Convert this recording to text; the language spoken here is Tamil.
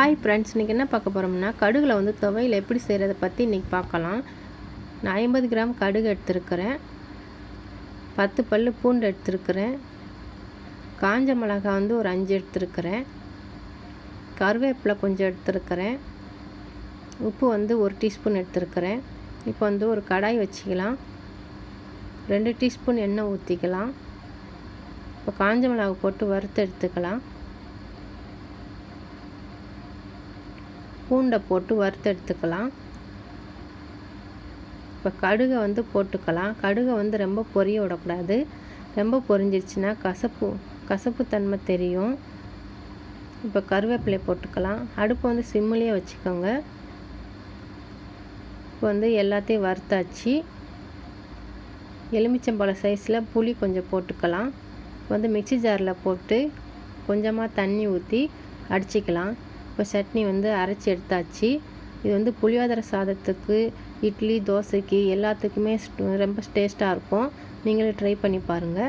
ஹாய் ஃப்ரெண்ட்ஸ் இன்றைக்கி என்ன பார்க்க போகிறோம்னா கடுகில் வந்து துவையில் எப்படி செய்கிறத பற்றி இன்றைக்கி பார்க்கலாம். நான் ஐம்பது கிராம் கடுகு எடுத்திருக்கிறேன். பத்து பல் பூண்டு எடுத்திருக்கிறேன். காஞ்ச மிளகாய் வந்து ஒரு அஞ்சு எடுத்திருக்கிறேன். கருவேப்பிலை கொஞ்சம் எடுத்திருக்கிறேன். உப்பு வந்து ஒரு டீஸ்பூன் எடுத்திருக்கிறேன். இப்போ வந்து ஒரு கடாய் வச்சுக்கலாம். ரெண்டு டீஸ்பூன் எண்ணெய் ஊற்றிக்கலாம் இப்போ காஞ்ச மிளகா போட்டு வறுத்து எடுத்துக்கலாம். பூண்டை போட்டு வறுத்தெடுத்துக்கலாம். இப்போ கடுகை வந்து போட்டுக்கலாம். கடுகை வந்து ரொம்ப பொரிய விடக்கூடாது. ரொம்ப பொரிஞ்சிருச்சுன்னா கசப்பு கசப்பு தன்மை தெரியும். இப்போ கருவேப்பிலையை போட்டுக்கலாம். அடுப்பு வந்து சிம்மிலேயே வச்சுக்கோங்க. இப்போ வந்து எல்லாத்தையும் வறுத்தாச்சு. எலுமிச்சம்பழம் சைஸில் புளி கொஞ்சம் போட்டுக்கலாம். வந்து மிக்சி ஜாரில் போட்டு கொஞ்சமாக தண்ணி ஊற்றி அடிச்சிக்கலாம். இப்போ சட்னி வந்து அரைச்சி எடுத்தாச்சு. இது வந்து புளியோதரை சாதத்துக்கு இட்லி தோசைக்கு எல்லாத்துக்குமே ரொம்ப டேஸ்ட்டாக இருக்கும். நீங்களும் ட்ரை பண்ணி பாருங்கள்